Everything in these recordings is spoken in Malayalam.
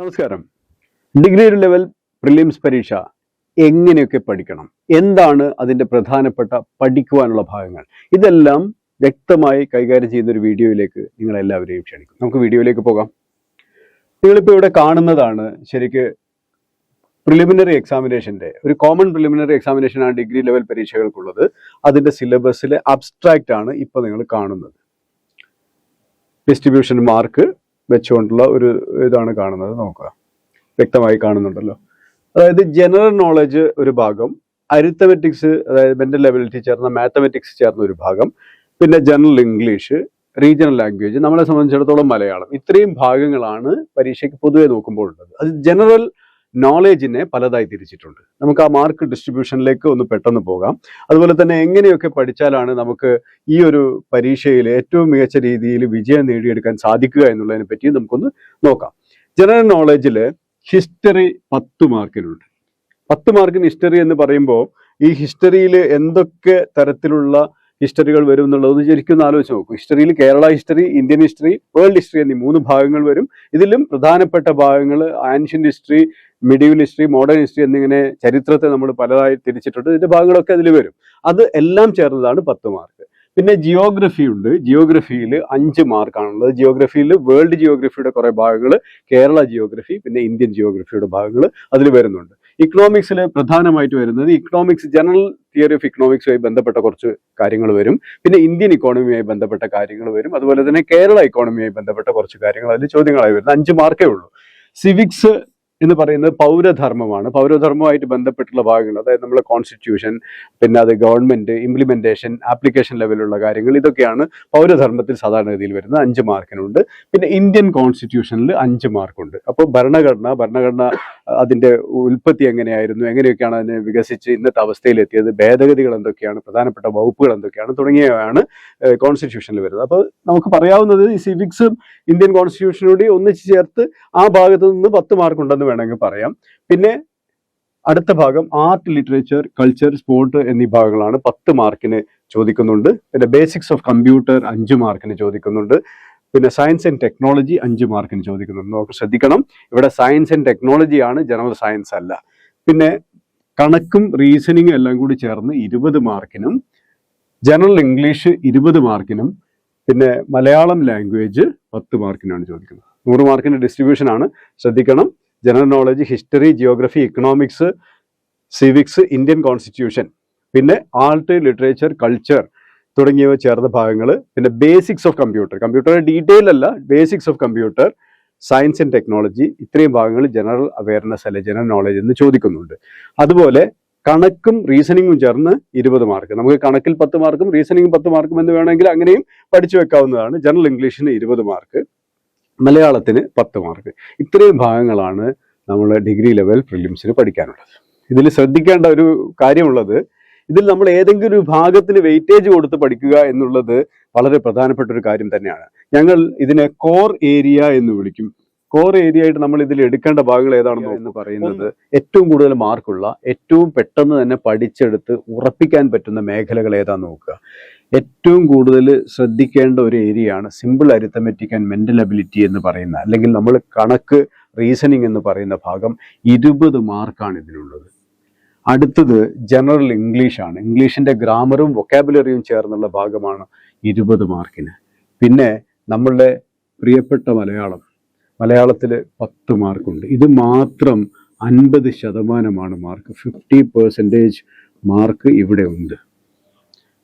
നമസ്കാരം. ഡിഗ്രി ലെവൽ പ്രിലിംസ് പരീക്ഷ. എങ്ങനെയൊക്കെ പഠിക്കണം? എന്താണ് അതിന്റെ പ്രധാനപ്പെട്ട പഠിക്കുവാനുള്ള ഭാഗങ്ങൾ? ഇതെല്ലാം വ്യക്തമായി കൈകാര്യം ചെയ്യുന്ന ഒരു വീഡിയോയിലേക്ക് നിങ്ങൾ എല്ലാവരെയും ക്ഷണിക്കും നമുക്ക് വീഡിയോയിലേക്ക് പോകാം. നിങ്ങളിപ്പോൾ ഇവിടെ കാണുന്നതാണ് ശരിക്ക് പ്രിലിമിനറി എക്സാമിനേഷന്റെ ഒരു കോമൺ പ്രിലിമിനറി എക്സാമിനേഷൻ ആണ് ഡിഗ്രി ലെവൽ പരീക്ഷകൾക്കുള്ളത്. അതിന്റെ സിലബസിലെ അബ്സ്ട്രാക്റ്റ് ആണ് ഇപ്പോൾ നിങ്ങൾ കാണുന്നത്. ഡിസ്ട്രിബ്യൂഷൻ മാർക്ക് വെച്ചുകൊണ്ടുള്ള ഒരു ഇതാണ് കാണുന്നത്. നോക്കുക. വ്യക്തമായി കാണുന്നുണ്ടല്ലോ. അതായത് ജനറൽ നോളജ് ഒരു ഭാഗം അരിത്തമെറ്റിക്സ് അതായത് മെന്റൽ ലെവലിറ്റി ചേർന്ന മാത്തമെറ്റിക്സ് ചേർന്ന ഒരു ഭാഗം പിന്നെ ജനറൽ ഇംഗ്ലീഷ് റീജിയണൽ ലാംഗ്വേജ് നമ്മളെ സംബന്ധിച്ചിടത്തോളം മലയാളം. ഇത്രയും ഭാഗങ്ങളാണ് പരീക്ഷയ്ക്ക് പൊതുവെ നോക്കുമ്പോൾ ഉള്ളത്. അത് ജനറൽ നോളേജിനെ പലതായി തിരിച്ചിട്ടുണ്ട്. നമുക്ക് ആ മാർക്ക് ഡിസ്ട്രിബ്യൂഷനിലേക്ക് ഒന്ന് പെട്ടെന്ന് പോകാം. അതുപോലെ തന്നെ എങ്ങനെയൊക്കെ പഠിച്ചാലാണ് നമുക്ക് ഈ ഒരു പരീക്ഷയിൽ ഏറ്റവും മികച്ച രീതിയിൽ വിജയം നേടിയെടുക്കാൻ സാധിക്കുക എന്നുള്ളതിനെ പറ്റി നമുക്കൊന്ന് നോക്കാം. ജനറൽ നോളജിൽ ഹിസ്റ്ററി പത്ത് മാർക്കിനുണ്ട് പത്ത് മാർക്കിന് ഹിസ്റ്ററി എന്ന് പറയുമ്പോൾ ഈ ഹിസ്റ്ററിയിൽ എന്തൊക്കെ തരത്തിലുള്ള ഹിസ്റ്ററികൾ വരും എന്നുള്ളത് ശരിക്കും ഒന്ന് ആലോചിച്ച് നോക്കും. ഹിസ്റ്ററിയിൽ Kerala history Indian history world history എന്നീ മൂന്ന് ഭാഗങ്ങൾ വരും. ഇതിലും പ്രധാനപ്പെട്ട ഭാഗങ്ങൾ ancient history medieval history modern history എന്നിങ്ങനെ ചരിത്രത്തെ നമ്മൾ പലതായി തിരിച്ചിട്ടുണ്ട്. ഇതിന്റെ ഭാഗങ്ങളൊക്കെ അതിൽ വരും. അത് എല്ലാം ചേർന്നതാണ് പത്ത് മാർക്ക് പിന്നെ ജിയോഗ്രഫി ഉണ്ട്. ജിയോഗ്രഫിയിൽ അഞ്ച് മാർക്കാണുള്ളത് ജിയോഗ്രഫിയിൽ വേൾഡ് ജിയോഗ്രഫിയുടെ കുറെ ഭാഗങ്ങൾ കേരള ജിയോഗ്രഫി പിന്നെ ഇന്ത്യൻ ജിയോഗ്രഫിയുടെ ഭാഗങ്ങൾ അതിൽ വരുന്നുണ്ട്. ഇക്കണോമിക്സിൽ പ്രധാനമായിട്ട് വരുന്നത് ഇക്കണോമിക്സ് ജനറൽ തിയറി ഓഫ് ഇക്കണോമിക്സുമായി ബന്ധപ്പെട്ട കുറച്ച് കാര്യങ്ങൾ വരും. പിന്നെ ഇന്ത്യൻ ഇക്കോണമിയുമായി ബന്ധപ്പെട്ട കാര്യങ്ങൾ വരും. അതുപോലെ തന്നെ കേരള ഇക്കോണമിയുമായി ബന്ധപ്പെട്ട കുറച്ച് കാര്യങ്ങൾ അതിൽ ചോദ്യങ്ങളായി വരുന്നത്. അഞ്ച് മാർക്കേ ഉള്ളൂ. സിവിക്സ് എന്ന് പറയുന്നത് പൗരധർമ്മമാണ്. പൗരധർമ്മവുമായിട്ട് ബന്ധപ്പെട്ടുള്ള ഭാഗങ്ങൾ അതായത് നമ്മുടെ കോൺസ്റ്റിറ്റ്യൂഷൻ പിന്നെ അത് ഗവൺമെന്റ് ഇംപ്ലിമെന്റേഷൻ ആപ്ലിക്കേഷൻ ലെവലുള്ള കാര്യങ്ങൾ ഇതൊക്കെയാണ് പൗരധർമ്മത്തിൽ സാധാരണഗതിയിൽ വരുന്നത്. അഞ്ച് മാർക്കിനുണ്ട്. പിന്നെ ഇന്ത്യൻ കോൺസ്റ്റിറ്റ്യൂഷനിൽ അഞ്ച് മാർക്കുണ്ട്. അപ്പോൾ ഭരണഘടന ഭരണഘടന അതിന്റെ ഉൽപ്പത്തി എങ്ങനെയായിരുന്നു എങ്ങനെയൊക്കെയാണ് അതിനെ വികസിച്ച് ഇന്നത്തെ അവസ്ഥയിലെത്തിയത് ഭേദഗതികൾ എന്തൊക്കെയാണ് പ്രധാനപ്പെട്ട വകുപ്പുകൾ എന്തൊക്കെയാണ് തുടങ്ങിയവയാണ് കോൺസ്റ്റിറ്റ്യൂഷനിൽ വരുന്നത്. അപ്പോൾ നമുക്ക് പറയാവുന്നത് ഈ സിവിക്സും ഇന്ത്യൻ കോൺസ്റ്റിറ്റ്യൂഷനോട് ഒന്നിച്ച് ചേർത്ത് ആ ഭാഗത്ത് നിന്ന് പത്ത് മാർക്ക് ഉണ്ടെന്ന് വേണമെങ്കിൽ പറയാം. പിന്നെ അടുത്ത ഭാഗം ആർട്ട് ലിറ്ററേച്ചർ കൾച്ചർ സ്പോർട്ട് എന്നീ ഭാഗങ്ങളാണ് പത്ത് മാർക്കിന് ചോദിക്കുന്നുണ്ട്. പിന്നെ ബേസിക്സ് ഓഫ് കമ്പ്യൂട്ടർ അഞ്ച് മാർക്കിന് ചോദിക്കുന്നുണ്ട്. പിന്നെ സയൻസ് ആൻഡ് ടെക്നോളജി അഞ്ച് മാർക്കിന് ചോദിക്കുന്നുണ്ട്. നമുക്ക് ശ്രദ്ധിക്കണം. ഇവിടെ സയൻസ് ആൻഡ് ടെക്നോളജി ആണ് ജനറൽ സയൻസ് അല്ല. പിന്നെ കണക്കും റീസണിങ്ങും എല്ലാം കൂടി ചേർന്ന് ഇരുപത് മാർക്കിനും ജനറൽ ഇംഗ്ലീഷ് ഇരുപത് മാർക്കിനും പിന്നെ മലയാളം ലാംഗ്വേജ് പത്ത് മാർക്കിനാണ് ചോദിക്കുന്നത്. നൂറ് മാർക്കിന്റെ ഡിസ്ട്രിബ്യൂഷൻ ആണ്. ശ്രദ്ധിക്കണം. General knowledge history geography economics civics Indian constitution പിന്നെ ആർട്ട് ലിറ്ററേച്ചർ കൾച്ചർ തുടങ്ങിയവ ചേർന്ന ഭാഗങ്ങൾ പിന്നെ ബേസിക്സ് ഓഫ് കമ്പ്യൂട്ടർ കമ്പ്യൂട്ടറുടെ ഡീറ്റെയിൽ അല്ല basics of computer science and technology ഇത്രയും ഭാഗങ്ങൾ ജനറൽ അവയർനെസ് അല്ലെ ജനറൽ നോളജ് എന്ന് ചോദിക്കുന്നുണ്ട്. അതുപോലെ കണക്കും റീസണിങ്ങും ചേർന്ന് ഇരുപത് മാർക്ക് നമുക്ക് കണക്കിൽ പത്ത് മാർക്കും റീസണിങ്ങും പത്ത് മാർക്കും എന്ന് വേണമെങ്കിൽ അങ്ങനെയും പഠിച്ചു വെക്കാവുന്നതാണ്. ജനറൽ ഇംഗ്ലീഷിന് ഇരുപത് മാർക്ക് മലയാളത്തിന് പത്ത് മാർക്ക് ഇത്രയും ഭാഗങ്ങളാണ് നമ്മൾ ഡിഗ്രി ലെവൽ പ്രിലിംസിന് പഠിക്കാനുള്ളത്. ഇതിൽ ശ്രദ്ധിക്കേണ്ട ഒരു കാര്യമുള്ളത് ഇതിൽ നമ്മൾ ഏതെങ്കിലും ഒരു ഭാഗത്തിന് വെയിറ്റേജ് കൊടുത്ത് പഠിക്കുക എന്നുള്ളത് വളരെ പ്രധാനപ്പെട്ട ഒരു കാര്യം തന്നെയാണ്. ഞങ്ങൾ ഇതിനെ കോർ ഏരിയ എന്ന് വിളിക്കും. കോർ ഏരിയ ആയിട്ട് നമ്മൾ ഇതിൽ എടുക്കേണ്ട ഭാഗങ്ങൾ ഏതാണെന്ന് എന്ന് പറയുന്നത് ഏറ്റവും കൂടുതൽ മാർക്കുള്ള ഏറ്റവും പെട്ടെന്ന് തന്നെ പഠിച്ചെടുത്ത് ഉറപ്പിക്കാൻ പറ്റുന്ന മേഖലകൾ ഏതാണെന്ന് നോക്കുക. ഏറ്റവും കൂടുതൽ ശ്രദ്ധിക്കേണ്ട ഒരു ഏരിയയാണ് simple arithmetic and mental ability എന്ന് പറയുന്ന അല്ലെങ്കിൽ നമ്മൾ കണക്ക് റീസണിങ് എന്ന് പറയുന്ന ഭാഗം ഇരുപത് മാർക്കാണ് ഇതിനുള്ളത്. അടുത്തത് ജനറൽ ഇംഗ്ലീഷാണ് ഇംഗ്ലീഷിന്റെ ഗ്രാമറും വൊക്കാബുലറിയും ചേർന്നുള്ള ഭാഗമാണ് ഇരുപത് മാർക്കിന് പിന്നെ നമ്മളുടെ പ്രിയപ്പെട്ട മലയാളം. മലയാളത്തിൽ പത്ത് മാർക്കുണ്ട് ഇത് മാത്രം അൻപത് ശതമാനമാണ് മാർക്ക് ഫിഫ്റ്റി പെർസെന്റേജ് മാർക്ക് ഇവിടെ ഉണ്ട്.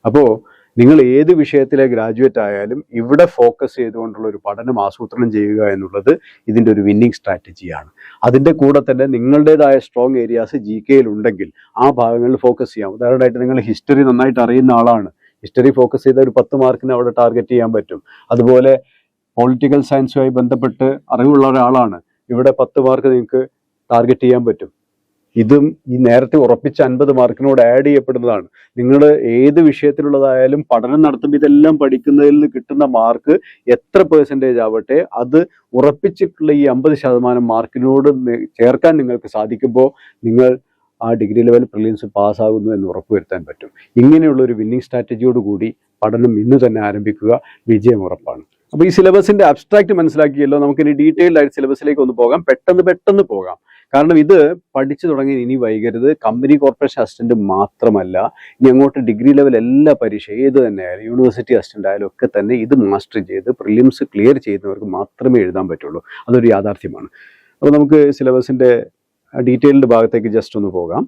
അപ്പോൾ നിങ്ങൾ ഏത് വിഷയത്തിലെ ഗ്രാജുവേറ്റ് ആയാലും ഇവിടെ ഫോക്കസ് ചെയ്തുകൊണ്ടുള്ള ഒരു പഠനം ആസൂത്രണം ചെയ്യുക എന്നുള്ളത് ഇതിന്റെ ഒരു വിന്നിങ് സ്ട്രാറ്റജിയാണ് അതിന്റെ കൂടെ തന്നെ നിങ്ങളുടേതായ സ്ട്രോങ് ഏരിയാസ് ജി കെയിൽ ഉണ്ടെങ്കിൽ ആ ഭാഗങ്ങളിൽ ഫോക്കസ് ചെയ്യാം. ഉദാഹരണമായിട്ട് നിങ്ങൾ ഹിസ്റ്ററി നന്നായിട്ട് അറിയുന്ന ആളാണ്. ഹിസ്റ്ററി ഫോക്കസ് ചെയ്ത ഒരു പത്ത് മാർക്കിന് അവിടെ ടാർഗറ്റ് ചെയ്യാൻ പറ്റും. അതുപോലെ പൊളിറ്റിക്കൽ സയൻസുമായി ബന്ധപ്പെട്ട് അറിവുള്ള ഒരാളാണ്. ഇവിടെ പത്ത് മാർക്ക് നിങ്ങൾക്ക് ടാർഗറ്റ് ചെയ്യാൻ പറ്റും. ഇതും ഈ നേരത്തെ ഉറപ്പിച്ച അൻപത് മാർക്കിനോട് ആഡ് ചെയ്യപ്പെടുന്നതാണ്. നിങ്ങൾ ഏത് വിഷയത്തിലുള്ളതായാലും പഠനം നടത്തുമ്പോൾ ഇതെല്ലാം പഠിക്കുന്നതിൽ നിന്ന് കിട്ടുന്ന മാർക്ക് എത്ര പെർസെന്റേജ് ആവട്ടെ അത് ഉറപ്പിച്ചിട്ടുള്ള ഈ അമ്പത് ശതമാനം മാർക്കിനോട് ചേർക്കാൻ നിങ്ങൾക്ക് സാധിക്കുമ്പോൾ നിങ്ങൾ ആ ഡിഗ്രി ലെവൽ പ്രിലിംസ് പാസ്സാകുന്നു എന്ന് ഉറപ്പുവരുത്താൻ പറ്റും. ഇങ്ങനെയുള്ള ഒരു വിന്നിങ് സ്ട്രാറ്റജിയോട് കൂടി പഠനം ഇന്ന് തന്നെ ആരംഭിക്കുക വിജയം ഉറപ്പാണ്. അപ്പോൾ ഈ സിലബസിന്റെ അബ്സ്ട്രാക്ട് മനസ്സിലാക്കിയല്ലോ നമുക്കിനി ഡീറ്റെയിൽഡ് ആയിട്ട് സിലബസിലേക്ക് ഒന്ന് പോകാം. പെട്ടെന്ന് പെട്ടെന്ന് പോകാം. കാരണം ഇത് പഠിച്ചു തുടങ്ങി ഇനി വൈകരുത്. കമ്പനി കോർപ്പറേഷൻ അസിസ്റ്റന്റ് മാത്രമല്ല ഇനി അങ്ങോട്ട് ഡിഗ്രി ലെവൽ എല്ലാ പരീക്ഷ ഏത് തന്നെ ആയാലും യൂണിവേഴ്സിറ്റി അസിസ്റ്റന്റ് ആയാലും ഒക്കെ തന്നെ ഇത് മാസ്റ്റർ ചെയ്ത് പ്രിലിംസ് ക്ലിയർ ചെയ്യുന്നവർക്ക് മാത്രമേ എഴുതാൻ പറ്റുള്ളൂ. അതൊരു യാഥാർത്ഥ്യമാണ്. അപ്പോൾ നമുക്ക് സിലബസിന്റെ ഡീറ്റെയിൽഡ് ഭാഗത്തേക്ക് ജസ്റ്റ് ഒന്ന് പോകാം.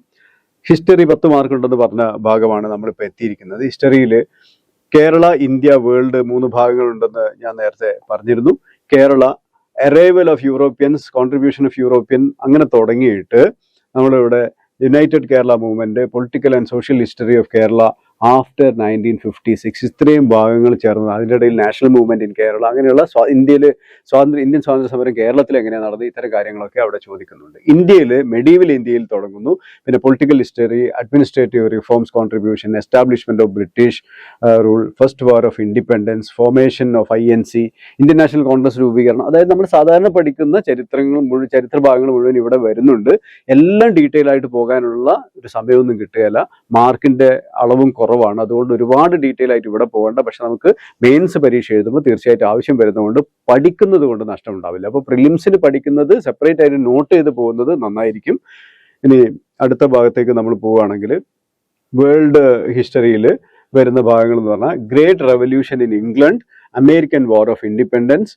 ഹിസ്റ്ററി പത്ത് മാർക്ക് ഉണ്ടെന്ന് പറഞ്ഞ ഭാഗമാണ് നമ്മളിപ്പോൾ എത്തിയിരിക്കുന്നത്. ഹിസ്റ്ററിയിൽ കേരള ഇന്ത്യ വേൾഡ് മൂന്ന് ഭാഗങ്ങളുണ്ടെന്ന് ഞാൻ നേരത്തെ പറഞ്ഞിരുന്നു. Kerala arrival of Europeans contribution of European അങ്ങനെ തുടങ്ങിയിട്ട് നമ്മളിവിടെ united Kerala movement political and social history of Kerala after nineteen fifty six ഇത്രയും ഭാഗങ്ങൾ ചേർന്ന് അതിന്റെ ഇടയിൽ നാഷണൽ മൂവ്മെന്റ് ഇൻ കേരള അങ്ങനെയുള്ള ഇന്ത്യയിൽ സ്വാതന്ത്ര്യ ഇന്ത്യൻ സ്വാതന്ത്ര്യ സമരം കേരളത്തിൽ എങ്ങനെയാണ് നടന്നത്? ഇത്തരം കാര്യങ്ങളൊക്കെ അവിടെ ചോദിക്കുന്നുണ്ട്. ഇന്ത്യയിൽ മെഡീവൽ ഇന്ത്യയിൽ തുടങ്ങുന്നു. പിന്നെ political history administrative reforms contribution establishment of British rule first war of independence formation of I N C Indian National Congress രൂപീകരണം. അതായത് നമ്മൾ സാധാരണ പഠിക്കുന്ന ചരിത്രങ്ങൾ മുഴുവൻ ചരിത്ര ഭാഗങ്ങൾ മുഴുവൻ ഇവിടെ വരുന്നുണ്ട്. എല്ലാം ഡീറ്റെയിൽ ആയിട്ട് പോകാനുള്ള ഒരു സമയമൊന്നും കിട്ടുകയില്ല. മാർക്കിന്റെ അളവും കുറവാണ്. അതുകൊണ്ട് ഒരുപാട് ഡീറ്റെയിൽ ആയിട്ട് ഇവിടെ പോകേണ്ട. പക്ഷെ നമുക്ക് മെയിൻസ് പരീക്ഷ എഴുതുമ്പോൾ തീർച്ചയായിട്ടും ആവശ്യം വരുന്നതുകൊണ്ട് പഠിക്കുന്നത് കൊണ്ട് നഷ്ടമുണ്ടാവില്ല അപ്പോൾ പ്രിലിംസിന് പഠിക്കുന്നത് സെപ്പറേറ്റ് ആയിട്ട് നോട്ട് ചെയ്ത് പോകുന്നത് നന്നായിരിക്കും. ഇനി അടുത്ത ഭാഗത്തേക്ക് നമ്മൾ പോവുകയാണെങ്കിൽ വേൾഡ് ഹിസ്റ്ററിയിൽ വരുന്ന ഭാഗങ്ങൾ എന്ന് പറഞ്ഞാൽ great revolution in England American war of independence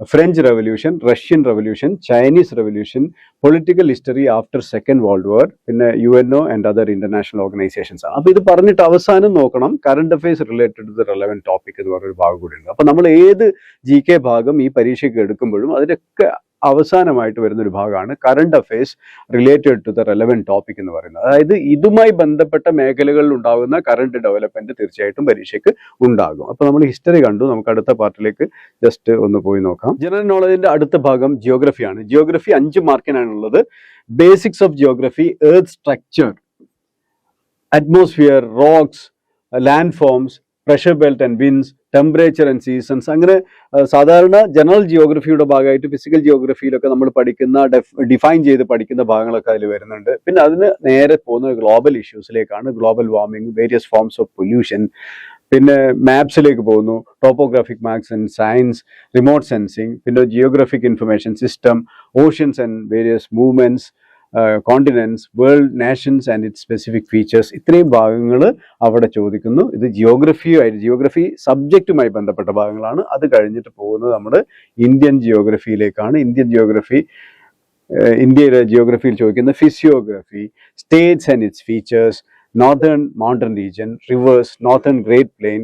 French revolution Russian revolution Chinese revolution political history after second world war പിന്നെ U N O and other international organizations അപ്പോൾ ഇത് പറഞ്ഞിട്ട് അവസാനം നോക്കണം. Current affairs related to the relevant topic എന്ന് പറഞ്ഞൊരു ഭാഗം കൂടിയുണ്ട് അപ്പോൾ നമ്മൾ ഏത് ജി കെ ഭാഗം ഈ പരീക്ഷയ്ക്ക് എടുക്കുമ്പോഴും അതിനൊക്കെ അവസാനമായിട്ട് വരുന്ന ഒരു ഭാഗമാണ് current affairs related to the relevant topic എന്ന് പറയുന്നത്. അതായത് ഇതുമായി ബന്ധപ്പെട്ട മേഖലകളിൽ ഉണ്ടാകുന്ന കറണ്ട് ഡെവലപ്മെന്റ് തീർച്ചയായിട്ടും പരീക്ഷയ്ക്ക് ഉണ്ടാകും. അപ്പോൾ നമ്മൾ ഹിസ്റ്ററി കണ്ടു. നമുക്ക് അടുത്ത പാർട്ടിലേക്ക് ജസ്റ്റ് ഒന്ന് പോയി നോക്കാം. ജനറൽ നോളജിന്റെ അടുത്ത ഭാഗം ജിയോഗ്രഫിയാണ് ജിയോഗ്രഫി അഞ്ച് മാർക്കിനാണുള്ളത് basics of geography earth structure atmosphere rocks land forms pressure belt and winds temperature and seasons അങ്ങനെ സാധാരണ ജനറൽ ജിയോഗ്രഫിയുടെ ഭാഗമായിട്ട് ഫിസിക്കൽ ജിയോഗ്രഫിയിലൊക്കെ നമ്മൾ പഠിക്കുന്ന ഡിഫൈൻ ചെയ്ത് പഠിക്കുന്ന ഭാഗങ്ങളൊക്കെ അതിൽ വരുന്നുണ്ട്. പിന്നെ അതിന് നേരെ പോകുന്ന global ഇഷ്യൂസിലേക്കാണ് global warming various forms of pollution പിന്നെ മാപ്സിലേക്ക് പോകുന്നു. Topographic maps and science remote sensing പിന്നെ geographic information system oceans and various movements continents world nations and it specific features ഇത്രയും ഭാഗങ്ങൾ അവിടെ ചോദിക്കുന്നു. ഇത് ജിയോഗ്രഫിയുമായിട്ട് ജിയോഗ്രഫി സബ്ജക്റ്റുമായി ബന്ധപ്പെട്ട ഭാഗങ്ങളാണ്. അത് കഴിഞ്ഞിട്ട് പോകുന്നത് നമ്മൾ ഇന്ത്യൻ ജിയോഗ്രഫിയിലേക്കാണ് ഇന്ത്യൻ ജിയോഗ്രഫി ഇന്ത്യയിലെ ജിയോഗ്രഫിയിൽ ചോദിക്കുന്ന physiography states and its features northern mountain region rivers northern great plain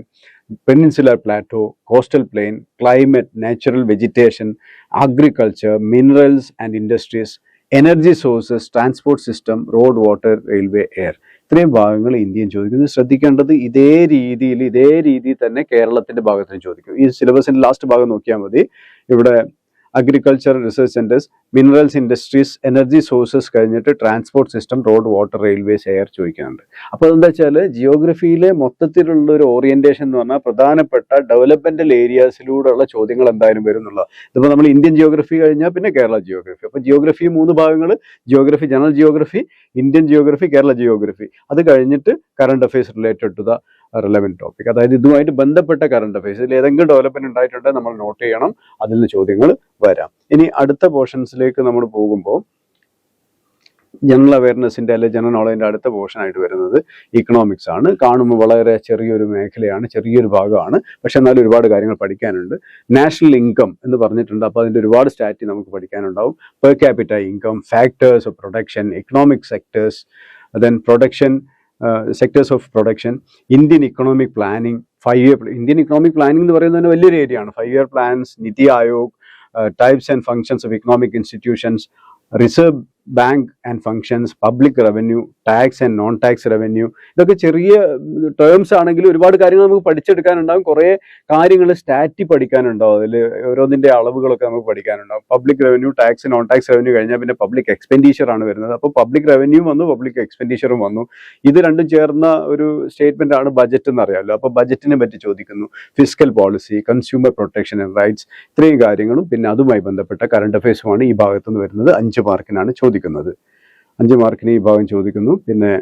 peninsular plateau coastal plain climate natural vegetation agriculture minerals and industries energy sources transport system road water railway air ഇത്രയും ഭാഗങ്ങൾ ഇന്ത്യൻ ചോദിക്കുന്നു. ശ്രദ്ധിക്കേണ്ടത് ഇതേ രീതിയിൽ ഇതേ രീതിയിൽ തന്നെ കേരളത്തിന്റെ ഭാഗത്തിന് ചോദിക്കും. ഈ സിലബസിന്റെ ലാസ്റ്റ് ഭാഗം നോക്കിയാൽ മതി. ഇവിടെ agriculture research centres minerals industries energy sources കഴിഞ്ഞിട്ട് transport system road water railways air ചോദിക്കുന്നുണ്ട് അപ്പോൾ എന്താ വെച്ചാൽ ജിയോഗ്രഫിയിലെ മൊത്തത്തിലുള്ള ഒരു ഓറിയന്റേഷൻ എന്ന് പറഞ്ഞാൽ പ്രധാനപ്പെട്ട ഡെവലപ്മെന്റൽ ഏരിയാസിലൂടെയുള്ള ചോദ്യങ്ങൾ എന്തായാലും വരും എന്നുള്ളത് ഇതിപ്പോൾ നമ്മൾ ഇന്ത്യൻ ജിയോഗ്രഫി കഴിഞ്ഞാൽ പിന്നെ കേരള ജിയോഗ്രഫി അപ്പോൾ ജിയോഗ്രഫി മൂന്ന് ഭാഗങ്ങൾ geography general geography Indian geography Kerala geography അത് കഴിഞ്ഞിട്ട് current affairs related to the relevant topic അതായത് ഇതുമായിട്ട് ബന്ധപ്പെട്ട കറണ്ട് അഫയേഴ്സ് ഇതിൽ ഏതെങ്കിലും ഡെവലപ്മെന്റ് ഉണ്ടായിട്ടുണ്ടെങ്കിൽ നമ്മൾ നോട്ട് ചെയ്യണം അതിൽ നിന്ന് ചോദ്യങ്ങൾ വരാം. ഇനി അടുത്ത പോർഷൻസിലേക്ക് നമ്മൾ പോകുമ്പോൾ ജനറൽ അവയർനെസിന്റെ അല്ലെ ജനറൽ നോളജിന്റെ അടുത്ത പോർഷൻ ആയിട്ട് വരുന്നത് ഇക്കണോമിക്സ് ആണ്. കാണുമ്പോൾ വളരെ ചെറിയൊരു മേഖലയാണ് ചെറിയൊരു ഭാഗമാണ്. പക്ഷെ എന്നാലും ഒരുപാട് കാര്യങ്ങൾ പഠിക്കാനുണ്ട്. നാഷണൽ ഇൻകം എന്ന് പറഞ്ഞിട്ടുണ്ട്. അപ്പോൾ അതിന്റെ ഒരുപാട് സ്റ്റാറ്റി നമുക്ക് പഠിക്കാനുണ്ടാവും. Per capita income factors of production economic sectors then production sectors of production Indian economic planning five year Indian economic planning എന്ന് പറയുന്നത് തന്നെ വലിയൊരു ഏരിയ ആണ്. Five year plans NITI Aayog types and functions of economic institutions reserve bank and functions public revenue tax and non tax revenue ഇതൊക്കെ ചെറിയ ടേംസ് ആണെങ്കിലും ഒരുപാട് കാര്യങ്ങൾ നമുക്ക് പഠിച്ചെടുക്കാനുണ്ടാകും കുറേ കാര്യങ്ങൾ സ്റ്റാറ്റി പഠിക്കാനുണ്ടാവും. അതിൽ ഓരോന്നിന്റെ അളവുകളൊക്കെ നമുക്ക് പഠിക്കാനുണ്ടാവും. Public revenue tax non tax revenue കഴിഞ്ഞാൽ പിന്നെ പബ്ലിക് എക്സ്പെൻഡിച്ചർ ആണ് വരുന്നത്. അപ്പോൾ പബ്ലിക് റവന്യൂ വന്നു പബ്ലിക് എക്സ്പെൻഡിച്ചറും വന്നു. ഇത് രണ്ടും ചേർന്ന ഒരു സ്റ്റേറ്റ്മെന്റ് ആണ് ബജറ്റ് എന്ന് അറിയാമല്ലോ. അപ്പോൾ ബജറ്റിനെ പറ്റി ചോദിക്കുന്നു. Physical policy consumer protection and rights ഇത്രയും കാര്യങ്ങളും. പിന്നെ അതുമായി ബന്ധപ്പെട്ട കറണ്ട് അഫയേഴ്സുമാണ് ഈ ഭാഗത്തുനിന്ന് വരുന്നത്. അഞ്ച് മാർക്കിനാണ് ചോദിക്കുന്നത്. അഞ്ച് മാർക്കിന് ഈ ഭാഗം ചോദിക്കുന്നു. പിന്നെ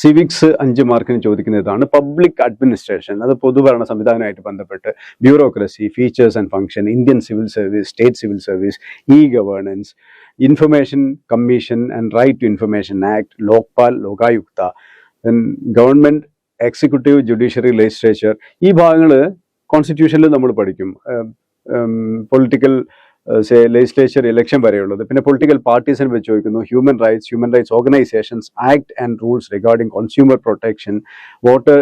സിവിക്സ് അഞ്ച് മാർക്കിന് ചോദിക്കുന്ന ഇതാണ് പബ്ലിക് അഡ്മിനിസ്ട്രേഷൻ. അത് പൊതുഭരണ സംവിധാനമായിട്ട് ബന്ധപ്പെട്ട് bureaucracy features and function Indian civil service state civil service e governance information commission and right to information act Lokpal Lokayukta government executive judiciary legislature ഈ ഭാഗങ്ങൾ കോൺസ്റ്റിറ്റ്യൂഷനിൽ നമ്മൾ പഠിക്കും. പൊളിറ്റിക്കൽ ലെജിസ്ലേച്ചർ ഇലക്ഷൻ വരെയുള്ളത്. പിന്നെ പൊളിറ്റിക്കൽ പാർട്ടീസിനെ വെച്ച് ചോദിക്കുന്നു. Human rights human rights organizations act and rules regarding consumer protection water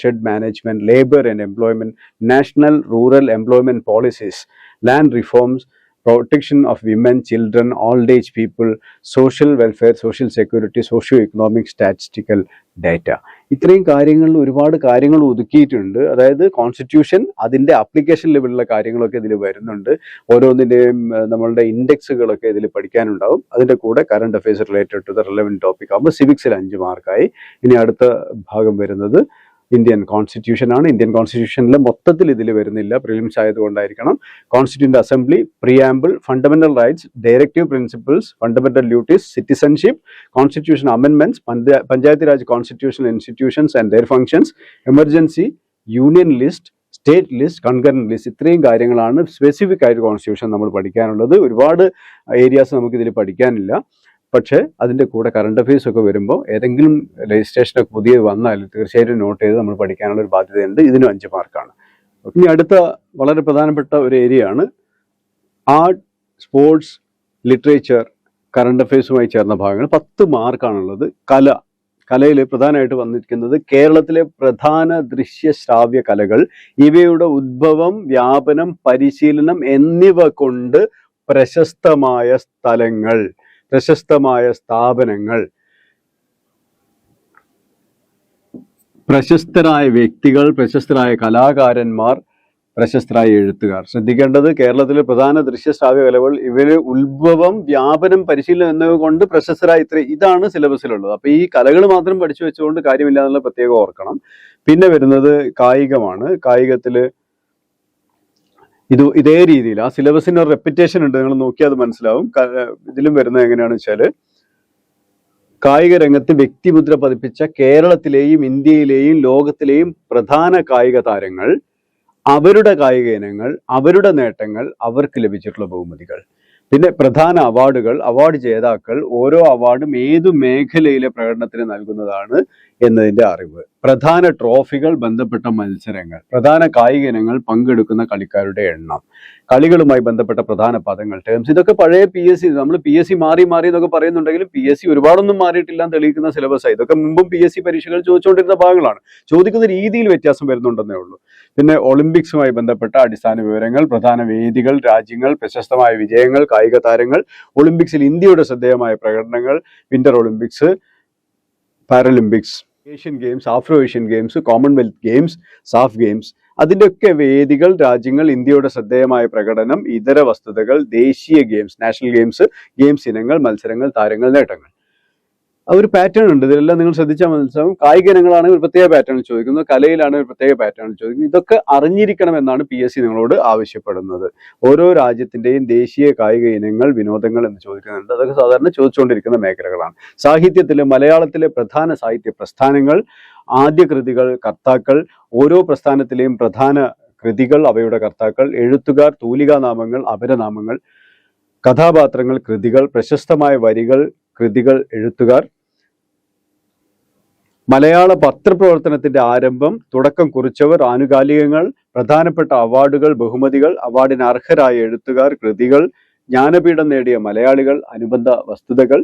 shed management labour and employment national rural employment policies land reforms protection of women, children, old age people, social welfare, social security, socio-economic statistical data. ഇത്രയും കാര്യങ്ങളിൽ ഒരുപാട് കാര്യങ്ങൾ ഒതുക്കിയിട്ടുണ്ട്. അതായത് കോൺസ്റ്റിറ്റ്യൂഷൻ അതിന്റെ അപ്ലിക്കേഷൻ ലെവലിലുള്ള കാര്യങ്ങളൊക്കെ ഇതിൽ വരുന്നുണ്ട്. ഓരോന്നിന്റെയും നമ്മളുടെ ഇൻഡെക്സുകളൊക്കെ ഇതിൽ പഠിക്കാനുണ്ടാവും. അതിന്റെ കൂടെ current affairs related to the relevant topic ആകുമ്പോൾ സിവിക്സിൽ അഞ്ച് മാർക്കായി ഇനി അടുത്ത ഭാഗം വരുന്നത് ഇന്ത്യൻ കോൺസ്റ്റിറ്റ്യൂഷൻ ആണ്. ഇന്ത്യൻ കോൺസ്റ്റിറ്റ്യൂഷനിൽ മൊത്തത്തിൽ ഇതിൽ വരുന്നില്ല. Prelims ആയതുകൊണ്ടായിരിക്കണം. Constituent assembly preamble fundamental rights directive principles fundamental duties citizenship constitution അമെൻമെന്റ്സ് Panchayat Raj constitutional institutions and their functions emergency union list state list concurrent list ഇത്രയും കാര്യങ്ങളാണ് സ്പെസിഫിക് ആയിട്ട് കോൺസ്റ്റിറ്റ്യൂഷൻ നമ്മൾ പഠിക്കാനുള്ളത്. ഒരുപാട് ഏരിയാസ് നമുക്ക് ഇതിൽ പഠിക്കാനില്ല. പക്ഷേ അതിന്റെ കൂടെ കറണ്ട് അഫയേഴ്സ് ഒക്കെ വരുമ്പോൾ ഏതെങ്കിലും രജിസ്ട്രേഷനൊക്കെ പുതിയത് വന്നാൽ തീർച്ചയായിട്ടും നോട്ട് ചെയ്ത് നമ്മൾ പഠിക്കാനുള്ള ഒരു ബാധ്യതയുണ്ട്. ഇതിനും അഞ്ച് മാർക്കാണ്. ഇനി അടുത്ത വളരെ പ്രധാനപ്പെട്ട ഒരു ഏരിയ ആണ് ആർട്ട് സ്പോർട്സ് ലിറ്ററേച്ചർ കറണ്ട് അഫയേഴ്സുമായി ചേർന്ന ഭാഗങ്ങൾ. പത്ത് മാർക്കാണുള്ളത്. കല. കലയിൽ പ്രധാനമായിട്ട് വന്നിരിക്കുന്നത് കേരളത്തിലെ പ്രധാന ദൃശ്യ ശ്രാവ്യ കലകൾ. ഇവയുടെ ഉദ്ഭവം വ്യാപനം പരിശീലനം എന്നിവ കൊണ്ട് പ്രശസ്തമായ സ്ഥലങ്ങൾ. പ്രശസ്തമായ സ്ഥാപനങ്ങൾ. പ്രശസ്തരായ വ്യക്തികൾ പ്രശസ്തരായ കലാകാരന്മാർ പ്രശസ്തരായ എഴുത്തുകാർ. ശ്രദ്ധിക്കേണ്ടത് കേരളത്തിലെ പ്രധാന ദൃശ്യ ശ്രാവ്യ കലകൾ ഇവർ ഉത്ഭവം വ്യാപനം പരിശീലനം എന്നിവ കൊണ്ട് പ്രശസ്തരായ ഇത്ര ഇതാണ് സിലബസിലുള്ളത്. അപ്പൊ ഈ കലകൾ മാത്രം പഠിച്ചു വെച്ചുകൊണ്ട് കാര്യമില്ല എന്നുള്ള പ്രത്യേകം ഓർക്കണം. പിന്നെ വരുന്നത് കായികമാണ്. കായികത്തിൽ ഇത് ഇതേ രീതിയിൽ ആ സിലബസിന് ഒരു റെപ്പിറ്റേഷൻ ഉണ്ട് നിങ്ങൾ നോക്കിയാൽ അത് മനസ്സിലാവും. ഇതിലും വരുന്നത് എങ്ങനെയാണെന്ന് വെച്ചാൽ കായിക രംഗത്ത് വ്യക്തിമുദ്ര പതിപ്പിച്ച കേരളത്തിലെയും ഇന്ത്യയിലെയും ലോകത്തിലെയും പ്രധാന കായിക താരങ്ങൾ അവരുടെ കായിക ഇനങ്ങൾ അവരുടെ നേട്ടങ്ങൾ അവർക്ക് ലഭിച്ചിട്ടുള്ള ബഹുമതികൾ. പിന്നെ പ്രധാന അവാർഡുകൾ അവാർഡ് ജേതാക്കൾ ഓരോ അവാർഡും ഏതു മേഖലയിലെ പ്രകടനത്തിന് നൽകുന്നതാണ് എന്നതിന്റെ അറിവ്. പ്രധാന ട്രോഫികൾ ബന്ധപ്പെട്ട മത്സരങ്ങൾ പ്രധാന കായിക ഇനങ്ങൾ പങ്കെടുക്കുന്ന കളിക്കാരുടെ എണ്ണം കളികളുമായി ബന്ധപ്പെട്ട പ്രധാന പദങ്ങൾ ടേംസ് ഇതൊക്കെ പഴയ പി എസ് സി നമ്മൾ പി എസ് സി മാറി മാറി എന്നൊക്കെ പറയുന്നുണ്ടെങ്കിലും പി എസ് സി ഒരുപാടൊന്നും മാറിയിട്ടില്ല എന്ന് തെളിയിക്കുന്ന സിലബസ് ഇതൊക്കെ മുമ്പും പി എസ് സി പരീക്ഷകൾ ചോദിച്ചുകൊണ്ടിരുന്ന ഭാഗങ്ങളാണ്. ചോദിക്കുന്ന രീതിയിൽ വ്യത്യാസം വരുന്നുണ്ടെന്നേ ഉള്ളൂ. പിന്നെ ഒളിമ്പിക്സുമായി ബന്ധപ്പെട്ട അടിസ്ഥാന വിവരങ്ങൾ പ്രധാന വേദികൾ രാജ്യങ്ങൾ പ്രശസ്തമായ വിജയങ്ങൾ കായിക താരങ്ങൾ ഒളിമ്പിക്സിൽ ഇന്ത്യയുടെ ശ്രദ്ധേയമായ പ്രകടനങ്ങൾ Winter Olympics Paralympics Asian Games Afro Asian Games Commonwealth Games SAF Games അതിന്റെയൊക്കെ വേദികൾ രാജ്യങ്ങൾ ഇന്ത്യയുടെ ശ്രദ്ധേയമായ പ്രകടനം ഇതര വസ്തുതകൾ ദേശീയ ഗെയിംസ് നാഷണൽ ഗെയിംസ് ഗെയിംസ് ഇനങ്ങൾ മത്സരങ്ങൾ താരങ്ങൾ നേട്ടങ്ങൾ. ഒരു പാറ്റേൺ ഉണ്ട്. ഇതിലെല്ലാം നിങ്ങൾ ശ്രദ്ധിച്ചാൽ മനസ്സിലാവും. കായിക ഇനങ്ങളാണ് ഒരു പ്രത്യേക പാറ്റേൺ ചോദിക്കുന്നത്. കലയിലാണ് ഒരു പ്രത്യേക പാറ്റേൺ ചോദിക്കുന്നത്. ഇതൊക്കെ അറിഞ്ഞിരിക്കണം എന്നാണ് പി എസ് സി നിങ്ങളോട് ആവശ്യപ്പെടുന്നത്. ഓരോ രാജ്യത്തിന്റെയും ദേശീയ കായിക ഇനങ്ങൾ വിനോദങ്ങൾ എന്ന് ചോദിക്കുന്നുണ്ട്. അതൊക്കെ സാധാരണ ചോദിച്ചുകൊണ്ടിരിക്കുന്ന മേഖലകളാണ്. സാഹിത്യത്തിലെ മലയാളത്തിലെ പ്രധാന സാഹിത്യ പ്രസ്ഥാനങ്ങൾ ആദ്യ കൃതികൾ കർത്താക്കൾ ഓരോ പ്രസ്ഥാനത്തിലെയും പ്രധാന കൃതികൾ അവയുടെ കർത്താക്കൾ എഴുത്തുകാർ തൂലികാനാമങ്ങൾ അപരനാമങ്ങൾ കഥാപാത്രങ്ങൾ കൃതികൾ പ്രശസ്തമായ വരികൾ കൃതികൾ എഴുത്തുകാർ മലയാള പത്രപ്രവർത്തനത്തിന്റെ ആരംഭം തുടക്കം കുറിച്ചവർ ആനുകാലികങ്ങൾ പ്രധാനപ്പെട്ട അവാർഡുകൾ ബഹുമതികൾ അവാർഡിന് അർഹരായ എഴുത്തുകാർ കൃതികൾ ജ്ഞാനപീഠം നേടിയ മലയാളികൾ അനുബന്ധ വസ്തുതകൾ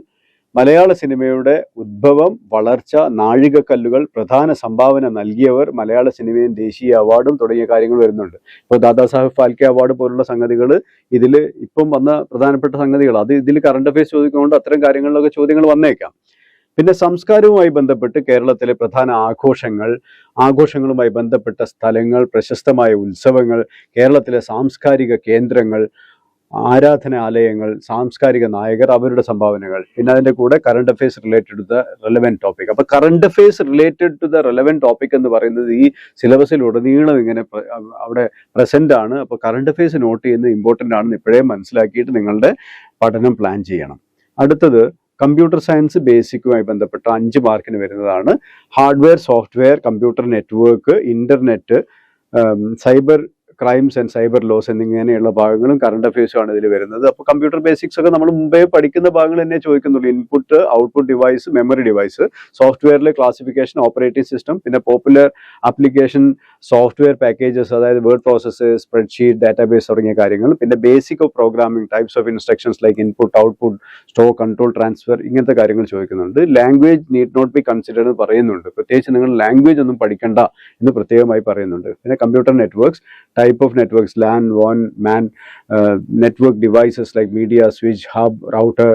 മലയാള സിനിമയുടെ ഉദ്ഭവം വളർച്ച നാഴികക്കല്ലുകൾ പ്രധാന സംഭാവന നൽകിയവർ മലയാള സിനിമയും ദേശീയ അവാർഡും തുടങ്ങിയ കാര്യങ്ങൾ വരുന്നുണ്ട്. ഇപ്പോൾ ദാദാസാഹിബ് ഫാൽക്കെ അവാർഡ് പോലുള്ള സംഗതികൾ ഇതിൽ ഇപ്പം വന്ന പ്രധാനപ്പെട്ട സംഗതികൾ. അത് ഇതിൽ കറണ്ട് അഫയേഴ്സ് ചോദിക്കുന്നതുകൊണ്ട് അത്തരം കാര്യങ്ങളിലൊക്കെ ചോദ്യങ്ങൾ വന്നേക്കാം. പിന്നെ സംസ്കാരവുമായി ബന്ധപ്പെട്ട് കേരളത്തിലെ പ്രധാന ആഘോഷങ്ങൾ ആഘോഷങ്ങളുമായി ബന്ധപ്പെട്ട സ്ഥലങ്ങൾ പ്രശസ്തമായ ഉത്സവങ്ങൾ കേരളത്തിലെ സാംസ്കാരിക കേന്ദ്രങ്ങൾ ആരാധനാലയങ്ങൾ സാംസ്കാരിക നായകർ അവരുടെ സംഭാവനകൾ. പിന്നെ അതിന്റെ കൂടെ current affairs related to the relevant topic അപ്പോൾ current affairs related to the relevant topic എന്ന് പറയുന്നത് ഈ സിലബസിൽ ഉടനീളം ഇങ്ങനെ അവിടെ പ്രസന്റ് ആണ്. അപ്പോൾ കറണ്ട് അഫയേഴ്സ് നോട്ട് ചെയ്യുന്നത് ഇമ്പോർട്ടന്റ് ആണെന്ന് ഇപ്പോഴേ മനസ്സിലാക്കിയിട്ട് നിങ്ങളുടെ പഠനം പ്ലാൻ ചെയ്യണം. അടുത്തത് കമ്പ്യൂട്ടർ സയൻസ് ബേസിക്കുമായി ബന്ധപ്പെട്ട അഞ്ച് മാർക്കിന് വരുന്നതാണ്. Hardware software computer network internet cyber crimes and cyber laws എന്നിങ്ങനെയുള്ള ഭാഗങ്ങളും കറണ്ട് അഫയേഴ്സും ആണ് ഇതിൽ വരുന്നത്. അപ്പോൾ കമ്പ്യൂട്ടർ ബേസിക്സ് ഒക്കെ നമ്മൾ മുമ്പേ പഠിക്കുന്ന ഭാഗങ്ങൾ തന്നെ ചോദിക്കുന്നുള്ളൂ. Input output device memory device സോഫ്റ്റ്വെയറിലെ classification operating system പിന്നെ പോപ്പുലർ ആപ്ലിക്കേഷൻ സോഫ്റ്റ്വെയർ പാക്കേജസ് അതായത് വേർഡ് പ്രോസസ്സ് സ്പ്രെഡ്ഷീറ്റ് ഡാറ്റാബേസ് തുടങ്ങിയ കാര്യങ്ങൾ പിന്നെ basic of programming types of instructions like input output store control transfer ഇങ്ങനത്തെ കാര്യങ്ങൾ ചോദിക്കുന്നുണ്ട്. Language need not be consider എന്ന് പറയുന്നുണ്ട്. പ്രത്യേകിച്ച് നിങ്ങൾ ലാംഗ്വേജ് ഒന്നും പഠിക്കേണ്ട എന്ന് പ്രത്യേകമായി പറയുന്നുണ്ട്. പിന്നെ computer networks type of networks LAN, WAN, MAN, uh, network devices like media, switch, hub, router,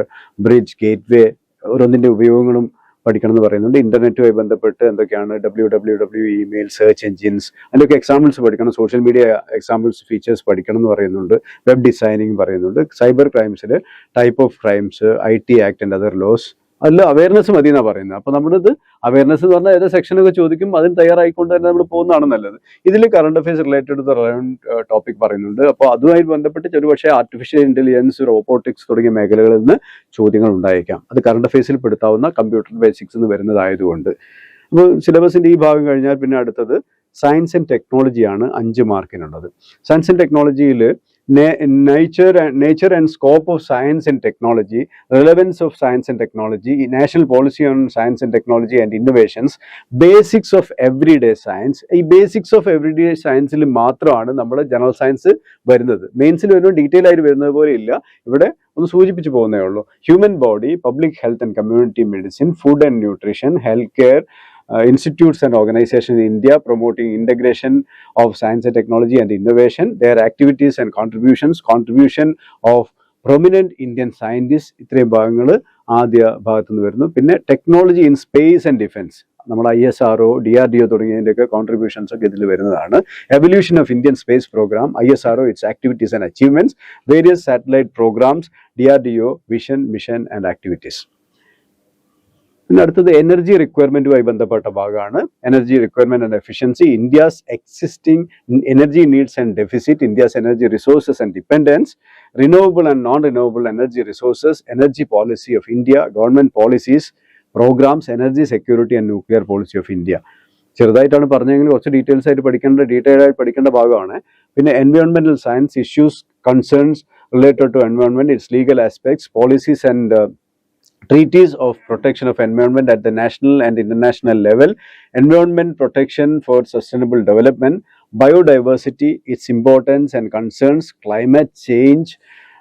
bridge, gateway ഓരോന്നിന്റെ ഉപയോഗങ്ങളും പഠിക്കണം എന്ന് പറയുന്നുണ്ട്. ഇന്റർനെറ്റുമായി ബന്ധപ്പെട്ട് എന്തൊക്കെയാണ് W W W email search engines അതിലൊക്കെ എക്സാമ്പിൾസ് പഠിക്കണം. സോഷ്യൽ മീഡിയ എക്സാമ്പിൾസ് ഫീച്ചേഴ്സ് പഠിക്കണം എന്ന് പറയുന്നുണ്ട്. വെബ് ഡിസൈനിങ് പറയുന്നുണ്ട്. Cyber ക്രൈംസിൽ type of crimes I T act and other laws അതിൽ അവയർനെസ് മതി എന്നാണ് പറയുന്നത്. അപ്പോൾ നമ്മളിത് അവയർനെസ് എന്ന് പറഞ്ഞാൽ ഏതോ സെക്ഷനൊക്കെ ചോദിക്കും അതിന് തയ്യാറായിക്കൊണ്ട് തന്നെ നമ്മൾ പോകുന്നതാണ് നല്ലത്. ഇതിൽ കറണ്ട് അഫയേഴ്സ് റിലേറ്റഡ് ടോപ്പിക് പറയുന്നുണ്ട്. അപ്പോൾ അതുമായി ബന്ധപ്പെട്ട് ഒരുപക്ഷെ ആർട്ടിഫിഷ്യൽ ഇന്റലിജൻസ് റോബോട്ടിക്സ് തുടങ്ങിയ മേഖലകളിൽ നിന്ന് ചോദ്യങ്ങൾ ഉണ്ടായേക്കാം. അത് കറണ്ട് അഫയേഴ്സിൽ പെടുത്താവുന്ന കമ്പ്യൂട്ടർ ബേസിക്സ് എന്ന് വരുന്നതായതുകൊണ്ട്. അപ്പോൾ സിലബസിന്റെ ഈ ഭാഗം കഴിഞ്ഞാൽ പിന്നെ അടുത്തത് സയൻസ് ആൻഡ് ടെക്നോളജിയാണ് അഞ്ച് മാർക്കിനുള്ളത് സയൻസ് ആൻഡ് ടെക്നോളജിയിൽ nature nature and scope of science and technology relevance of science and technology national policy on science and technology and innovations basics of every day science ഈ ബേസിക്സ് ഓഫ് എവറി ഡേ സയൻസിൽ മാത്രമാണ് നമ്മൾ ജനറൽ സയൻസ് വരുന്നത്. മെയിൻസിൽ വരുമ്പോൾ ഡീറ്റെയിൽ ആയിട്ട് വരുന്നത് പോലെ ഇല്ല. ഇവിടെ ഒന്ന് സൂചിപ്പിച്ചു പോകുന്നേ ഉള്ളൂ. Human body public health and community medicine food and nutrition health care institutes and organizations in India promoting integration of science and technology and innovation, their activities and contributions, contribution of prominent Indian scientist ഇത്രയും ഭാഗങ്ങൾ ആദ്യ ഭാഗത്തു നിന്ന് വരുന്നു. പിന്നെ technology in space and defence നമ്മുടെ I S R O D R D O തുടങ്ങിയതിന്റെയൊക്കെ contributions ഒക്കെ ഇതിൽ വരുന്നതാണ്. Evolution of Indian space programme I S R O its activities and achievements various satellite programmes D R D O vision mission and activities പിന്നെ അടുത്തത് എനർജി റിക്വയർമെന്റുമായി ബന്ധപ്പെട്ട ഭാഗമാണ്. Energy requirement and efficiency India's existing energy needs and deficit India's energy resources and dependence renewable and non renewable energy resources energy policy of India government policies programmes energy security and nuclear policy of India ചെറുതായിട്ടാണ് പറഞ്ഞെങ്കിൽ കുറച്ച് ഡീറ്റെയിൽസ് ആയിട്ട് പഠിക്കേണ്ട ഡീറ്റെയിൽ ആയിട്ട് പഠിക്കേണ്ട ഭാഗമാണ്. പിന്നെ എൻവയോൺമെന്റൽ science issues concerns related to environment its legal aspects policies and treaties of protection of environment at the national and international level, environment protection for sustainable development, biodiversity, its importance and concerns, climate change,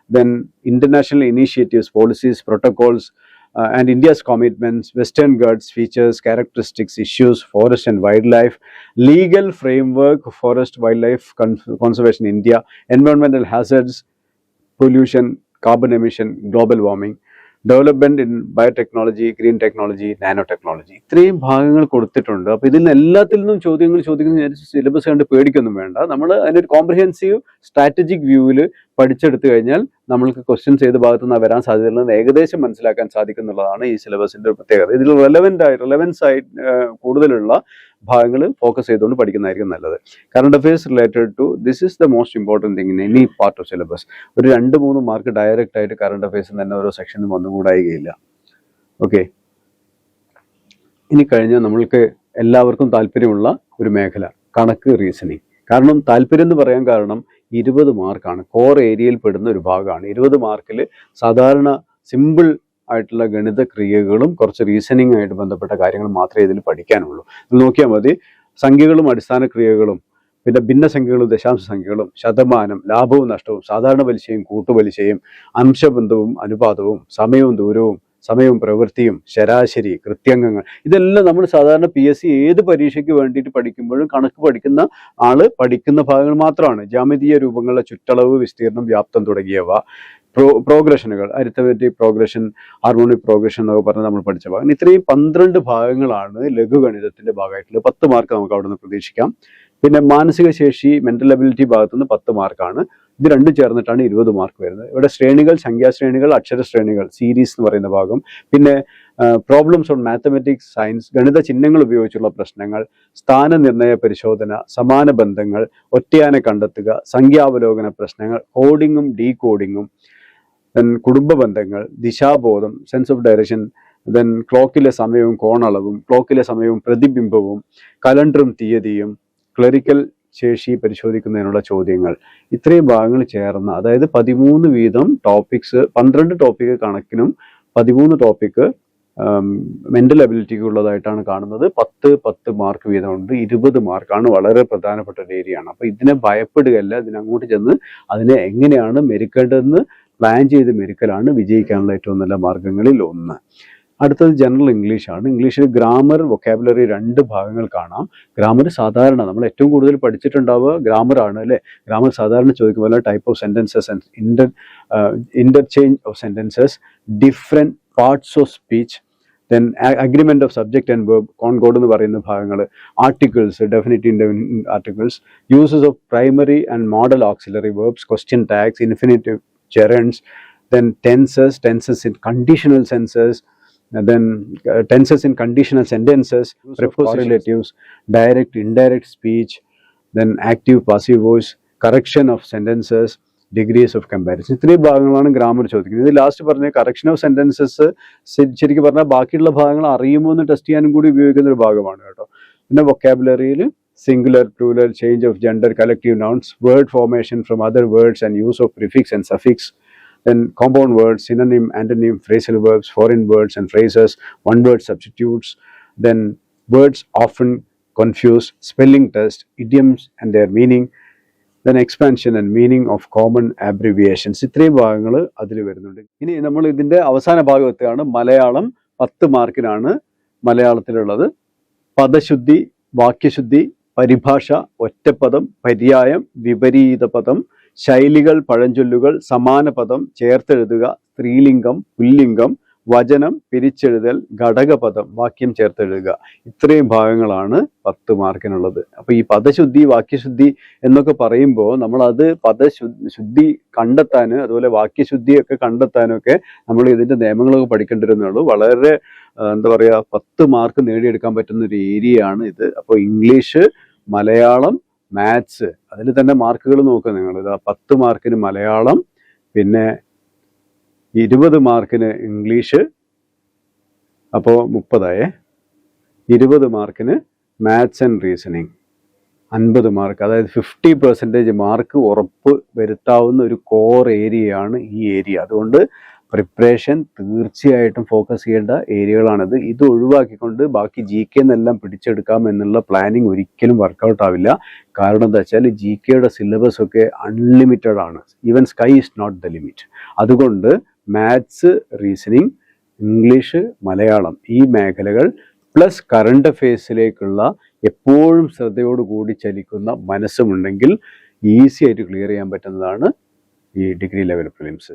then international initiatives, policies, protocols, uh, and India's commitments, Western Ghats features, characteristics, issues, forest and wildlife, legal framework, forest wildlife con- conservation in India, environmental hazards, pollution, carbon emission, global warming. Development in biotechnology green technology nano technology ഇത്രയും ഭാഗങ്ങൾ കൊടുത്തിട്ടുണ്ട്. അപ്പോൾ ഇതിൽ നിന്ന് എല്ലാത്തിൽ നിന്നും ചോദ്യങ്ങൾ ചോദിക്കുന്ന സിലബസ് കണ്ട് പേടിക്കൊന്നും വേണ്ട. നമ്മൾ അതിനൊരു കോംപ്രിഹെൻസീവ് സ്ട്രാറ്റജിക് വ്യൂവിൽ പഠിച്ചെടുത്തു കഴിഞ്ഞാൽ നമ്മൾക്ക് ക്വസ്റ്റ്യൻസ് ഏത് ഭാഗത്തു നിന്നാണ് വരാൻ സാധ്യതയുള്ളത് ഏകദേശം മനസ്സിലാക്കാൻ സാധിക്കുന്നുള്ളതാണ് ഈ സിലബസിന്റെ ഒരു പ്രത്യേകത. ഇതിൽ റെലവെന്റ് ആയി റിലവൻസ് ആയി കൂടുതലുള്ള ഭാഗങ്ങൾ ഫോക്കസ് ചെയ്തുകൊണ്ട് പഠിക്കുന്നതായിരിക്കും നല്ലത്. Current affairs related to this is the most important thing in any part of syllabus ഒരു രണ്ട് മൂന്ന് മാർക്ക് ഡയറക്റ്റ് ആയിട്ട് കറണ്ട് അഫയേഴ്സിൽ തന്നെ ഓരോ സെക്ഷനും ഒന്നും വന്നുകൂടായികയില്ല ഓക്കെ ഇനി കഴിഞ്ഞാൽ നമ്മൾക്ക് എല്ലാവർക്കും താല്പര്യമുള്ള ഒരു മേഖല കണക്ക് റീസണിങ് കാരണം താല്പര്യം എന്ന് പറയാൻ കാരണം ഇരുപത് മാർക്കാണ് കോർ ഏരിയയിൽ പെടുന്ന ഒരു ഭാഗമാണ്. ഇരുപത് മാർക്കിൽ സാധാരണ സിമ്പിൾ ആയിട്ടുള്ള ഗണിത ക്രിയകളും കുറച്ച് റീസണിങ് ആയിട്ട് ബന്ധപ്പെട്ട കാര്യങ്ങൾ മാത്രമേ ഇതിൽ പഠിക്കാനുള്ളൂ. നോക്കിയാൽ മതി. സംഖ്യകളും അടിസ്ഥാന ക്രിയകളും പിന്നെ ഭിന്നസംഖ്യകളും ദശാംശ സംഖ്യകളും ശതമാനം ലാഭവും നഷ്ടവും സാധാരണ പലിശയും കൂട്ടുപലിശയും അംശബന്ധവും അനുപാതവും സമയവും ദൂരവും സമയവും പ്രവൃത്തിയും ശരാശരി കൃത്യംഗങ്ങൾ. ഇതെല്ലാം നമ്മൾ സാധാരണ പി എസ് സി ഏത് പരീക്ഷയ്ക്ക് വേണ്ടിയിട്ട് പഠിക്കുമ്പോഴും കണക്ക് പഠിക്കുന്ന ആൾ പഠിക്കുന്ന ഭാഗങ്ങൾ മാത്രമാണ്. ജാമിതീയ രൂപങ്ങളുടെ ചുറ്റളവ് വിസ്തീർണം വ്യാപ്തം തുടങ്ങിയവ. പ്രോ പ്രോഗ്രഷനുകൾ അരിത്തമെറ്റിക് പ്രോഗ്രഷൻ ഹാർമോണിക് പ്രോഗ്രഷൻ എന്നൊക്കെ പറഞ്ഞ് നമ്മൾ പഠിച്ച ഭാഗം. ഇത്രയും പന്ത്രണ്ട് ഭാഗങ്ങളാണ് ലഘുഗണിതത്തിന്റെ ഭാഗമായിട്ടുള്ളത്. പത്ത് മാർക്ക് നമുക്ക് അവിടെ നിന്ന് പ്രതീക്ഷിക്കാം. പിന്നെ മാനസിക ശേഷി മെന്റൽ അബിലിറ്റി ഭാഗത്തുനിന്ന് പത്ത് മാർക്കാണ് ഇത് രണ്ടും ചേർന്നിട്ടാണ് ഇരുപത് മാർക്ക് വരുന്നത്. ഇവിടെ ശ്രേണികൾ സംഖ്യാശ്രേണികൾ അക്ഷരശ്രേണികൾ സീരീസ് എന്ന് പറയുന്ന ഭാഗം. പിന്നെ പ്രോബ്ലംസ് ഓൺ മാത്തമെറ്റിക്സ് സയൻസ് ഗണിത ചിഹ്നങ്ങൾ ഉപയോഗിച്ചുള്ള പ്രശ്നങ്ങൾ സ്ഥാനനിർണയ പരിശോധന സമാന ബന്ധങ്ങൾ ഒറ്റയാനെ കണ്ടെത്തുക സംഖ്യാവലോകന പ്രശ്നങ്ങൾ കോഡിങ്ങും ഡീ കോഡിങ്ങും ദെൻ കുടുംബ ബന്ധങ്ങൾ ദിശാബോധം സെൻസ് ഓഫ് ഡയറക്ഷൻ ദെൻ ക്ലോക്കിലെ സമയവും കോണളവും ക്ലോക്കിലെ സമയവും പ്രതിബിംബവും കലണ്ടറും തീയതിയും ക്ലറിക്കൽ ശേഷി പരിശോധിക്കുന്നതിനുള്ള ചോദ്യങ്ങൾ. ഇത്രയും ഭാഗങ്ങൾ ചേർന്ന അതായത് പതിമൂന്ന് വീതം ടോപ്പിക്സ് പന്ത്രണ്ട് ടോപ്പിക് കണക്കിനും പതിമൂന്ന് ടോപ്പിക്ക് മെന്റൽ അബിലിറ്റിക്ക് ഉള്ളതായിട്ടാണ് കാണുന്നത്. പത്ത് പത്ത് മാർക്ക് വീതമുണ്ട്. ഇരുപത് മാർക്കാണ് വളരെ പ്രധാനപ്പെട്ട ഒരു ഏരിയയാണ് ആണ്. അപ്പൊ ഇതിനെ ഭയപ്പെടുകയല്ല. ഇതിനങ്ങോട്ട് ചെന്ന് അതിനെ എങ്ങനെയാണ് മെരുക്കേണ്ടതെന്ന് പ്ലാൻ ചെയ്ത് മെരുക്കലാണ് വിജയിക്കാനുള്ള ഏറ്റവും നല്ല മാർഗങ്ങളിൽ ഒന്ന്. അടുത്തത് ജനറൽ ഇംഗ്ലീഷാണ് ഇംഗ്ലീഷിൽ ഗ്രാമർ വൊക്കാബുലറി രണ്ട് ഭാഗങ്ങൾ കാണാം. ഗ്രാമർ സാധാരണ നമ്മൾ ഏറ്റവും കൂടുതൽ പഠിച്ചിട്ടുണ്ടാവുക ഗ്രാമർ ആണ് അല്ലേ? ഗ്രാമർ സാധാരണ ചോദിക്കുമ്പോൾ type of sentences inter interchange of sentences different parts of speech then agreement of subject and verb concord എന്ന് പറയുന്ന ഭാഗങ്ങൾ articles definite indefinite articles uses of primary and modal auxiliary verbs question tags infinitive gerunds then tenses tenses in conditional senses and then uh, tenses in conditional sentences prepositives direct indirect speech then active passive voice correction of sentences degrees of comparison ഇത്രയും ഭാഗങ്ങളാണ് ഗ്രാമർ ചോദിക്കുന്നത് ഇത് ലാസ്റ്റ് പറഞ്ഞ കറക്ഷൻ ഓഫ് സെന്റൻസസ് ശരിക്കും പറഞ്ഞാൽ ബാക്കിയുള്ള ഭാഗങ്ങൾ അറിയുമോ എന്ന് ടെസ്റ്റ് ചെയ്യാനും കൂടി ഉപയോഗിക്കുന്ന ഒരു ഭാഗമാണ് കേട്ടോ പിന്നെ വൊക്കാബുലറിയിൽ singular, plural, change of gender, collective nouns, word formation from other words and use of prefix and suffix, then compound words, synonym, antonym, phrasal verbs, foreign words and phrases, one word substitutes, then words often confused, spelling test, idioms and their meaning, then expansion and meaning of common abbreviations. ഇത്രയും ഭാഗങ്ങൾ അതിൽ വരുന്നുണ്ട് ഇനി നമ്മൾ ഇതിന്റെ അവസാന ഭാഗം എത്തുകയാണ് മലയാളം പത്ത് മാർക്കിനാണ് മലയാളത്തിലുള്ളത് പദശുദ്ധി വാക്യശുദ്ധി പരിഭാഷ ഒറ്റപ്പദം പര്യായം വിപരീത പദം ശൈലികൾ പഴഞ്ചൊല്ലുകൾ സമാന പദം ചേർത്തെഴുതുക സ്ത്രീലിംഗം പുല്ലിംഗം വചനം പിരിച്ചെഴുതൽ ഘടകപദം വാക്യം ചേർത്തെഴുതുക. ഇത്രയും ഭാഗങ്ങളാണ് പത്ത് മാർക്കിനുള്ളത്. അപ്പൊ ഈ പദശുദ്ധി വാക്യശുദ്ധി എന്നൊക്കെ പറയുമ്പോൾ നമ്മൾ അത് പദശുദ്ധി ശുദ്ധി കണ്ടെത്താൻ അതുപോലെ വാക്യശുദ്ധിയൊക്കെ കണ്ടെത്താനൊക്കെ നമ്മൾ ഇതിന്റെ നിയമങ്ങളൊക്കെ പഠിക്കേണ്ടിരുന്നുള്ളൂ വളരെ എന്താ പറയാ പത്ത് മാർക്ക് നേടിയെടുക്കാൻ പറ്റുന്ന ഒരു ഏരിയയാണ് ഇത്. അപ്പോൾ ഇംഗ്ലീഷ് മലയാളം മാത്സ് അതിൽ തന്നെ മാർക്കുകൾ നോക്കുക നിങ്ങൾ. പത്ത് മാർക്കിന് മലയാളം പിന്നെ ഇരുപത് മാർക്കിന് ഇംഗ്ലീഷ് അപ്പോൾ മുപ്പതായേ. ഇരുപത് മാർക്കിന് മാത്സ് ആൻഡ് റീസണിങ്. അൻപത് മാർക്ക് അതായത് ഫിഫ്റ്റി പെർസെന്റേജ് മാർക്ക് ഉറപ്പ് വരുത്താവുന്ന ഒരു കോർ ഏരിയയാണ് ഈ ഏരിയ. അതുകൊണ്ട് പ്രിപ്പറേഷൻ തീർച്ചയായിട്ടും ഫോക്കസ് ചെയ്യേണ്ട ഏരിയകളാണിത്. ഇത് ഒഴിവാക്കിക്കൊണ്ട് ബാക്കി ജി കെ എന്നെല്ലാം പിടിച്ചെടുക്കാം എന്നുള്ള പ്ലാനിങ് ഒരിക്കലും വർക്കൗട്ട് ആവില്ല. കാരണം എന്താ വെച്ചാൽ ജി കെയുടെ സിലബസ് ഒക്കെ അൺലിമിറ്റഡ് ആണ്. Even sky is not the limit അതുകൊണ്ട് മാത്സ് റീസണിങ് ഇംഗ്ലീഷ് മലയാളം ഈ മേഖലകൾ പ്ലസ് കറണ്ട് അഫെയർസിലേക്കുള്ള എപ്പോഴും ശ്രദ്ധയോടുകൂടി ചലിക്കുന്ന മനസ്സുമുണ്ടെങ്കിൽ ഈസി ആയിട്ട് ക്ലിയർ ചെയ്യാൻ പറ്റുന്നതാണ് ഈ ഡിഗ്രി ലെവൽ പ്രിലിംസ്